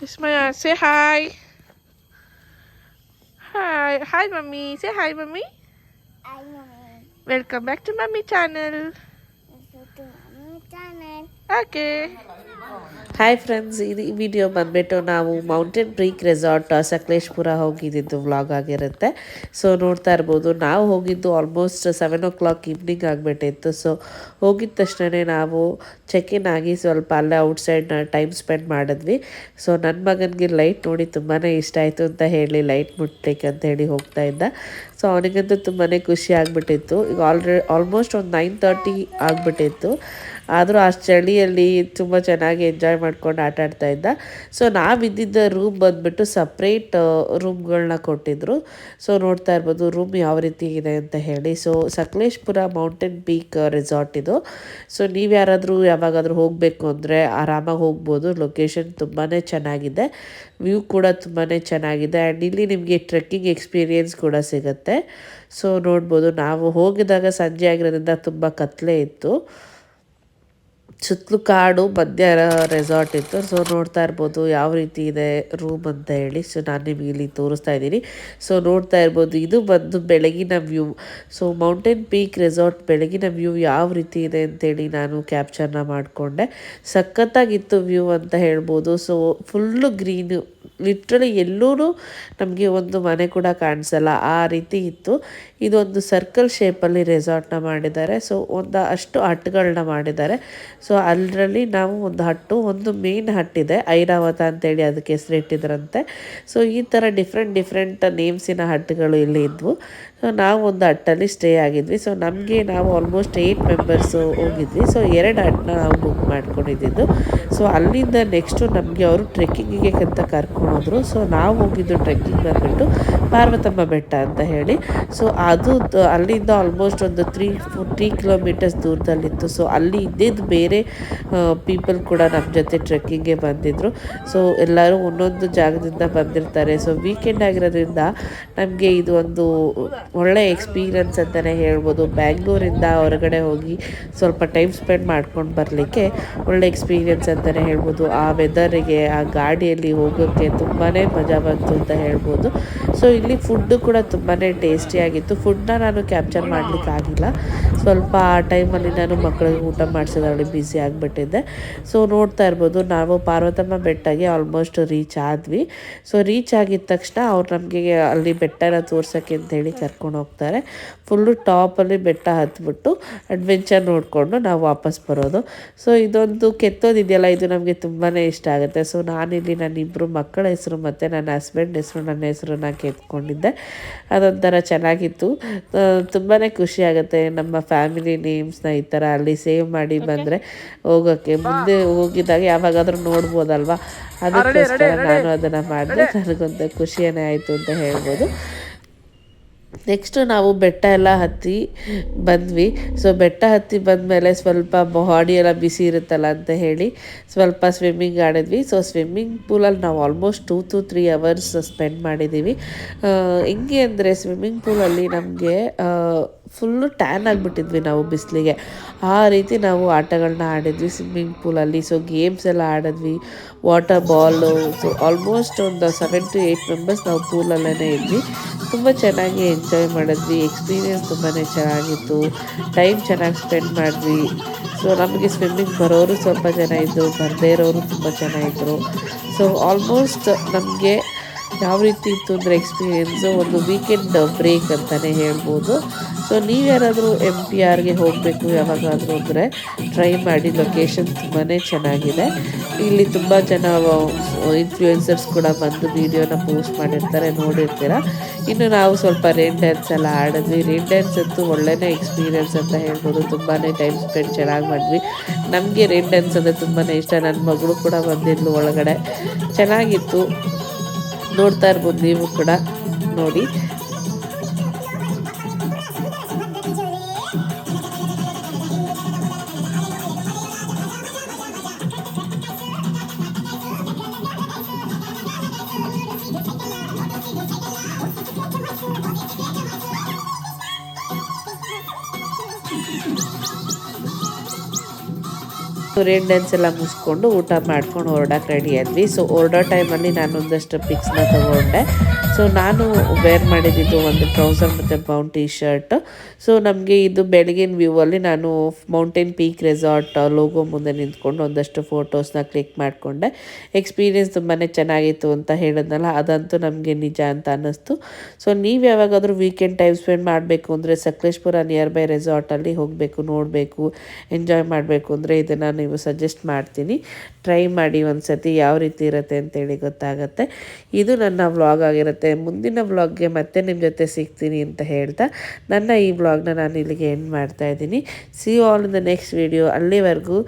Ismaya, say hi. Hi. Hi, mommy. Say hi, mommy. I know Welcome back to mommy channel. My hi friends ಈ video ಬಂದ್ಬಿಟ್ಟು ನಾವು mountain ಬ್ರೀಕ್ resort Sakleshpur ಹೋಗಿದ್ದಿದ್ದು vlog ಆಗಿರುತ್ತೆ. So ನೋಡ್ತಾ ಇರ್ಬೋದು, ನಾವು ಹೋಗಿದ್ದು almost seven o'clock evening ಆಗಿಬಿಟ್ಟಿತ್ತು. ಸೊ ಹೋಗಿದ ತಕ್ಷಣವೇ ನಾವು ಚೆಕ್ ಇನ್ ಆಗಿ ಸ್ವಲ್ಪ ಅಲ್ಲೇ ಔಟ್ಸೈಡ್ ಟೈಮ್ ಸ್ಪೆಂಡ್ ಮಾಡಿದ್ವಿ. ಸೊ ನನ್ನ ಮಗನಿಗೆ ಲೈಟ್ ನೋಡಿ ತುಂಬಾ ಇಷ್ಟ ಆಯಿತು ಅಂತ ಹೇಳಿ ಲೈಟ್ ಮುಟ್ಲಿಕ್ಕೆ ಅಂತ ಹೇಳಿ ಹೋಗ್ತಾ ಇದ್ದ. ಸೊ ಅವನಿಗಂತೂ ತುಂಬಾ ಖುಷಿ ಆಗಿಬಿಟ್ಟಿತ್ತು. ಈಗ ಆಲ್ರೆ ಆಲ್ಮೋಸ್ಟ್ ಒಂದು ನೈನ್ ತರ್ಟಿ ಆಗಿಬಿಟ್ಟಿತ್ತು. ಆದರೂ ಆ ಚಳಿಯಲ್ಲಿ ತುಂಬ ಚೆನ್ನಾಗಿ ಎಂಜಾಯ್ ಮಾಡ್ಕೊಂಡು ಆಟ ಆಡ್ತಾ ಇದ್ದ. ಸೊ ನಾವಿದ್ದಿದ್ದ ರೂಮ್ ಬಂದುಬಿಟ್ಟು ಸಪ್ರೇಟ್ ರೂಮ್ಗಳನ್ನ ಕೊಟ್ಟಿದ್ರು. ಸೊ ನೋಡ್ತಾ ಇರ್ಬೋದು ರೂಮ್ ಯಾವ ರೀತಿ ಇದೆ ಅಂತ ಹೇಳಿ. So Sakleshpur mountain peak resort ಇದು. ಸೊ ನೀವು ಯಾರಾದರೂ ಯಾವಾಗಾದರೂ ಹೋಗಬೇಕು ಅಂದರೆ ಆರಾಮಾಗಿ ಹೋಗ್ಬೋದು. ಲೊಕೇಶನ್ ತುಂಬಾ ಚೆನ್ನಾಗಿದೆ. ವ್ಯೂ ಕೂಡ ತುಂಬಾ ಚೆನ್ನಾಗಿದೆ. ಆ್ಯಂಡ್ ಇಲ್ಲಿ ನಿಮಗೆ ಟ್ರೆಕ್ಕಿಂಗ್ ಎಕ್ಸ್ಪೀರಿಯೆನ್ಸ್ ಕೂಡ ಸಿಗುತ್ತೆ. ಸೊ ನೋಡ್ಬೋದು. ನಾವು ಹೋಗಿದಾಗ ಸಂಜೆ ಆಗಿರೋದ್ರಿಂದ ತುಂಬ ಕತ್ತಲೆ ಇತ್ತು. ಸುತ್ತಲೂ ಕಾಡು ಮಧ್ಯ ರೆಸಾರ್ಟ್ ಇತ್ತು. ಸೊ ನೋಡ್ತಾ ಇರ್ಬೋದು ಯಾವ ರೀತಿ ಇದೆ ರೂಮ್ ಅಂತ ಹೇಳಿ. ಸೊ ನಾನು ನಿಮಗೆ ಇಲ್ಲಿ ತೋರಿಸ್ತಾ ಇದ್ದೀನಿ. ಸೊ ನೋಡ್ತಾ ಇರ್ಬೋದು ಇದು ಬಂದು ಬೆಳಗಿನ view so mountain peak resort ಬೆಳಗಿನ ವ್ಯೂ ಯಾವ ರೀತಿ ಇದೆ ಅಂತೇಳಿ ನಾನು ಕ್ಯಾಪ್ಚರ್ನ ಮಾಡಿಕೊಂಡೆ. ಸಖತ್ತಾಗಿತ್ತು ವ್ಯೂ ಅಂತ ಹೇಳ್ಬೋದು. ಸೊ ಫುಲ್ಲು ಗ್ರೀನು ಲಿಟ್ರಲಿ ಎಲ್ಲೂ ನಮಗೆ ಒಂದು ಮನೆ ಕೂಡ ಕಾಣಿಸಲ್ಲ. ಆ ರೀತಿ ಇತ್ತು. ಇದೊಂದು ಸರ್ಕಲ್ ಶೇಪಲ್ಲಿ ರೆಸಾರ್ಟ್ನ ಮಾಡಿದ್ದಾರೆ. ಸೊ ಒಂದು ಅಷ್ಟು ಹಟ್ಗಳನ್ನ ಮಾಡಿದ್ದಾರೆ. ಸೊ ಅದರಲ್ಲಿ ನಾವು ಒಂದು ಹಟ್ಟು, ಒಂದು ಮೇನ್ ಹಟ್ಟಿದೆ. ಐರಾವತ ಅಂತೇಳಿ ಅದಕ್ಕೆ ಹೆಸರಿಟ್ಟಿದ್ರಂತೆ. ಸೊ ಈ ಥರ ಡಿಫ್ರೆಂಟ್ ಡಿಫ್ರೆಂಟ್ ನೇಮ್ಸಿನ ಹಟ್ಟುಗಳು ಇಲ್ಲಿ ಇದ್ವು. ಸೊ ನಾವು ಒಂದು ಹಟ್ಟಲ್ಲಿ ಸ್ಟೇ ಆಗಿದ್ವಿ. ಸೊ ನಮಗೆ ನಾವು ಆಲ್ಮೋಸ್ಟ್ ಏಯ್ಟ್ ಮೆಂಬರ್ಸು ಹೋಗಿದ್ವಿ. ಸೊ ಎರಡು ಹಟ್ಟನ್ನ ನಾವು ಬುಕ್ ಮಾಡ್ಕೊಂಡಿದ್ದು. ಸೊ ಅಲ್ಲಿಂದ ನೆಕ್ಸ್ಟು ನಮಗೆ ಅವರು ಟ್ರೆಕ್ಕಿಂಗಿಗೆ ಅಂತ ಕರ್ಕೊಂಡೋದ್ರು ಸೊ ನಾವು ಹೋಗಿದ್ದು ಟ್ರೆಕ್ಕಿಂಗ್ ಬಂದುಬಿಟ್ಟು ಪಾರ್ವತಮ್ಮ ಬೆಟ್ಟ ಅಂತ ಹೇಳಿ. ಸೊ ಅದು ಅಲ್ಲಿಂದ ಆಲ್ಮೋಸ್ಟ್ ಒಂದು ತ್ರೀ ತ್ರೀ ಕಿಲೋಮೀಟರ್ಸ್ ದೂರದಲ್ಲಿತ್ತು. ಸೊ ಅಲ್ಲಿ ಇದ್ದಿದ್ದು ಬೇರೆ ಪೀಪಲ್ ಕೂಡ ನಮ್ಮ ಜೊತೆ ಟ್ರೆಕ್ಕಿಂಗ್ಗೆ ಬಂದಿದ್ದರು ಸೊ ಎಲ್ಲರೂ ಒಂದೊಂದು ಜಾಗದಿಂದ ಬಂದಿರ್ತಾರೆ. ಸೊ ವೀಕೆಂಡ್ ಆಗಿರೋದ್ರಿಂದ ನಮಗೆ ಇದು ಒಂದು ಒಳ್ಳೆ ಎಕ್ಸ್ಪೀರಿಯನ್ಸ್ ಅಂತಲೇ ಹೇಳ್ಬೋದು. ಬ್ಯಾಂಗ್ಳೂರಿಂದ ಹೊರಗಡೆ ಹೋಗಿ ಸ್ವಲ್ಪ ಟೈಮ್ ಸ್ಪೆಂಡ್ ಮಾಡ್ಕೊಂಡು ಬರಲಿಕ್ಕೆ ಒಳ್ಳೆ ಎಕ್ಸ್ಪೀರಿಯನ್ಸ್ ಅಂತಲೇ ಹೇಳ್ಬೋದು. ಆ ವೆದರಿಗೆ ಆ ಗಾಡಿಯಲ್ಲಿ ಹೋಗೋಕ್ಕೆ ತುಂಬಾ ಮಜಾ ಬಂತು ಅಂತ ಹೇಳ್ಬೋದು. ಸೊ ಇಲ್ಲಿ ಫುಡ್ಡು ಕೂಡ ತುಂಬಾ ಟೇಸ್ಟಿಯಾಗಿತ್ತು ಫುಡ್ನ ನಾನು ಕ್ಯಾಪ್ಚರ್ ಮಾಡಲಿಕ್ಕಾಗಿಲ್ಲ ಸ್ವಲ್ಪ ಆ ಟೈಮಲ್ಲಿ ನಾನು ಮಕ್ಕಳಿಗೆ ಊಟ ಮಾಡಿಸೋದ್ರಲ್ಲಿ ಬ್ಯುಸಿ ಆಗಿಬಿಟ್ಟಿದ್ದೆ. ಸೊ ನೋಡ್ತಾ ಇರ್ಬೋದು, ನಾವು ಪಾರ್ವತಮ್ಮ ಬೆಟ್ಟಗೆ ಆಲ್ಮೋಸ್ಟ್ ರೀಚ್ ಆದ್ವಿ. ಸೊ ರೀಚ್ ಆಗಿದ ತಕ್ಷಣ ಅವ್ರು ನಮಗೆ ಅಲ್ಲಿ ಬೆಟ್ಟನ ತೋರ್ಸೋಕ್ಕೆ ಅಂತೇಳಿ ಕರ್ಕೊಂಡು ಹೋಗ್ತಾರೆ. ಫುಲ್ಲು ಟಾಪಲ್ಲಿ ಬೆಟ್ಟ ಹತ್ಬಿಟ್ಟು ಅಡ್ವೆಂಚರ್ ನೋಡಿಕೊಂಡು ನಾವು ವಾಪಸ್ ಬರೋದು. ಸೊ ಇದೊಂದು ಕೆತ್ತೋದಿದೆಯಲ್ಲ, ಇದು ನಮಗೆ ತುಂಬಾ ಇಷ್ಟ ಆಗುತ್ತೆ. ಸೊ ನಾನಿಲ್ಲಿ ನನ್ನ ಇಬ್ಬರು ಮಕ್ಕಳ ಹೆಸರು ಮತ್ತು ನನ್ನ ಹಸ್ಬೆಂಡ್ ಹೆಸರು ನನ್ನ ಹೆಸರನ್ನ ಕೆತ್ಕೊಂಡಿದ್ದೆ ಅದೊಂಥರ ಚೆನ್ನಾಗಿತ್ತು. ತುಂಬಾ ಖುಷಿ ಆಗುತ್ತೆ. ನಮ್ಮ ಫ್ಯಾಮಿಲಿ ನೇಮ್ಸ್ನ ಈ ಥರ ಅಲ್ಲಿ ಸೇವ್ ಮಾಡಿ ಬಂದರೆ ಹೋಗೋಕ್ಕೆ. ಮುಂದೆ ಹೋಗಿದ್ದಾಗ ಯಾವಾಗಾದರೂ ನೋಡ್ಬೋದಲ್ವಾ? ಅದಕ್ಕೋಸ್ಕರ ನಾನು ಅದನ್ನು ಮಾಡಿದೆ. ನನಗೊಂದು ಖುಷಿಯೇ ಆಯಿತು ಅಂತ ಹೇಳ್ಬೋದು. ನೆಕ್ಸ್ಟು ನಾವು ಬೆಟ್ಟ ಎಲ್ಲ ಹತ್ತಿ ಬಂದ್ವಿ. ಸೊ ಬೆಟ್ಟ ಹತ್ತಿ ಬಂದಮೇಲೆ ಸ್ವಲ್ಪ ಬಾಡಿ ಎಲ್ಲ ಬಿಸಿ ಇರುತ್ತಲ್ಲ ಅಂತ ಹೇಳಿ ಸ್ವಲ್ಪ ಸ್ವಿಮ್ಮಿಂಗ್ ಆಡಿದ್ವಿ. ಸೊ ಸ್ವಿಮ್ಮಿಂಗ್ ಪೂಲಲ್ಲಿ ನಾವು almost two to three hours spend ಮಾಡಿದ್ದೀವಿ. ಹೆಂಗೆ ಅಂದರೆ ಸ್ವಿಮ್ಮಿಂಗ್ ಪೂಲಲ್ಲಿ ನಮಗೆ ಫುಲ್ಲು ಟ್ಯಾನ್ ಆಗಿಬಿಟ್ಟಿದ್ವಿ ನಾವು ಬಿಸಿಲಿಗೆ. ಆ ರೀತಿ ನಾವು ಆಟಗಳನ್ನ ಆಡಿದ್ವಿ ಸ್ವಿಮ್ಮಿಂಗ್ ಪೂಲಲ್ಲಿ ಸೊ ಗೇಮ್ಸ್ ಎಲ್ಲ ಆಡಿದ್ವಿ ವಾಟರ್ ಬಾಲು ಸೊ ಆಲ್ಮೋಸ್ಟ್ ಒಂದು ಸೆವೆನ್ ಟು ಏಯ್ಟ್ ಮೆಂಬರ್ಸ್ ನಾವು ಪೂಲಲ್ಲೇ ಇದ್ವಿ. ತುಂಬ ಚೆನ್ನಾಗಿ ಎಂಜಾಯ್ ಮಾಡಿದ್ವಿ ಎಕ್ಸ್ಪೀರಿಯೆನ್ಸ್ ತುಂಬಾ ಚೆನ್ನಾಗಿತ್ತು ಟೈಮ್ ಚೆನ್ನಾಗಿ ಸ್ಪೆಂಡ್ ಮಾಡಿದ್ವಿ. ಸೊ ನಮಗೆ ಸ್ವಿಮ್ಮಿಂಗ್ ಬರೋರು ಸ್ವಲ್ಪ ಜನ ಇದ್ದರು ಬರದೇ ಇರೋರು ತುಂಬ ಜನ ಇದ್ದರು ಸೊ ಆಲ್ಮೋಸ್ಟ್ ನಮಗೆ ಯಾವ ರೀತಿ ಇತ್ತು ಅಂದರೆ ಎಕ್ಸ್ಪೀರಿಯೆನ್ಸು ಒಂದು ವೀಕೆಂಡ್ ಬ್ರೇಕ್ ಅಂತಲೇ ಹೇಳ್ಬೋದು. ಸೊ ನೀವು ಯಾರಾದರೂ ಎಂ ಟಿ ಆರ್ಗೆ ಹೋಗಬೇಕು ಯಾವಾಗಾದರೂ ಅಂದರೆ ಟ್ರೈ ಮಾಡಿ ಲೊಕೇಶನ್ ತುಂಬಾ ಚೆನ್ನಾಗಿದೆ. ಇಲ್ಲಿ ತುಂಬ ಜನ ಇನ್ಫ್ಲೂಯೆನ್ಸರ್ಸ್ ಕೂಡ ಬಂದು ವೀಡಿಯೋನ ಪೋಸ್ಟ್ ಮಾಡಿರ್ತಾರೆ, ನೋಡಿರ್ತೀರ? ಇನ್ನು ನಾವು ಸ್ವಲ್ಪ ರೇನ್ ಡ್ಯಾನ್ಸ್ ಎಲ್ಲ ಆಡಿದ್ವಿ. ರೇನ್ ಡ್ಯಾನ್ಸ್ ಅಂತೂ ಒಳ್ಳೆಯ ಎಕ್ಸ್ಪೀರಿಯೆನ್ಸ್ ಅಂತ ಹೇಳ್ಬೋದು. ತುಂಬಾ ಟೈಮ್ ಸ್ಪೆಂಡ್ ಚೆನ್ನಾಗಿ ಮಾಡಿದ್ವಿ. ನಮಗೆ ರೇನ್ ಡ್ಯಾನ್ಸ್ ಅಂದರೆ ತುಂಬಾ ಇಷ್ಟ. ನನ್ನ ಮಗಳು ಕೂಡ ಬಂದಿದ್ಲು ಒಳಗಡೆ. ಚೆನ್ನಾಗಿತ್ತು. ನೋಡ್ತಾ ಇರ್ಬೋದು ನೀವು ಕೂಡ ನೋಡಿ. ರೇನ್ ಡ್ಯಾನ್ಸ್ ಎಲ್ಲ ಮುಗಿಸ್ಕೊಂಡು ಊಟ ಮಾಡ್ಕೊಂಡು ಹೊರಡಕ್ಕೆ ರೆಡಿ ಆದ್ವಿ. ಸೊ ಹೊರಡೋ ಟೈಮಲ್ಲಿ ನಾನು ಒಂದಷ್ಟು ಪಿಕ್ಸ್ನ ತೊಗೊಂಡೆ. ಸೊ ನಾನು ವೇರ್ ಮಾಡಿದ್ದು ಒಂದು ಟ್ರೌಸರ್ ಮತ್ತು ಬ್ರೌನ್ ಟೀ ಶರ್ಟ್ ಸೊ ನಮಗೆ ಇದು ಬೆಳಗಿನ ವ್ಯೂವಲ್ಲಿ ನಾನು ಮೌಂಟೇನ್ ಪೀಕ್ ರೆಸಾರ್ಟ್ ಲೋಗೋ ಮುಂದೆ ನಿಂತ್ಕೊಂಡು ಒಂದಷ್ಟು ಫೋಟೋಸ್ನ ಕ್ಲಿಕ್ ಮಾಡಿಕೊಂಡೆ. ಎಕ್ಸ್ಪೀರಿಯನ್ಸ್ ತುಂಬಾ ಚೆನ್ನಾಗಿತ್ತು ಅಂತ ಹೇಳಿದ್ನಲ್ಲ, ಅದಂತೂ ನಮಗೆ ನಿಜ ಅಂತ ಅನ್ನಿಸ್ತು. ಸೊ ನೀವು ಯಾವಾಗಾದರೂ ವೀಕೆಂಡ್ ಟೈಮ್ ಸ್ಪೆಂಡ್ ಮಾಡಬೇಕು ಅಂದರೆ ಸಕಲೇಶ್ಪುರ ನಿಯರ್ ಬೈ ರೆಸಾರ್ಟಲ್ಲಿ ಹೋಗಬೇಕು, ನೋಡಬೇಕು ಎಂಜಾಯ್ ಮಾಡಬೇಕು ಅಂದರೆ ಇದನ್ನು ನೀವು ಸಜೆಸ್ಟ್ ಮಾಡ್ತೀನಿ. ಟ್ರೈ ಮಾಡಿ ಒಂದು ಸತಿ ಯಾವ ರೀತಿ ಇರುತ್ತೆ ಅಂತೇಳಿ ಗೊತ್ತಾಗುತ್ತೆ. ಇದು ನನ್ನ ವ್ಲಾಗ್ ಆಗಿರುತ್ತೆ. ಮುಂದಿನ ವ್ಲಾಗ್ಗೆ ಮತ್ತೆ ನಿಮ್ಮ ಜೊತೆ ಸಿಗ್ತೀನಿ ಅಂತ ಹೇಳ್ತಾ ನನ್ನ ಈ ವ್ಲಾಗ್ನ ನಾನು ಇಲ್ಲಿಗೆ ಎಂಡ್ ಮಾಡ್ತಾ ಇದ್ದೀನಿ. See all in the next video ಅಲ್ಲಿವರೆಗೂ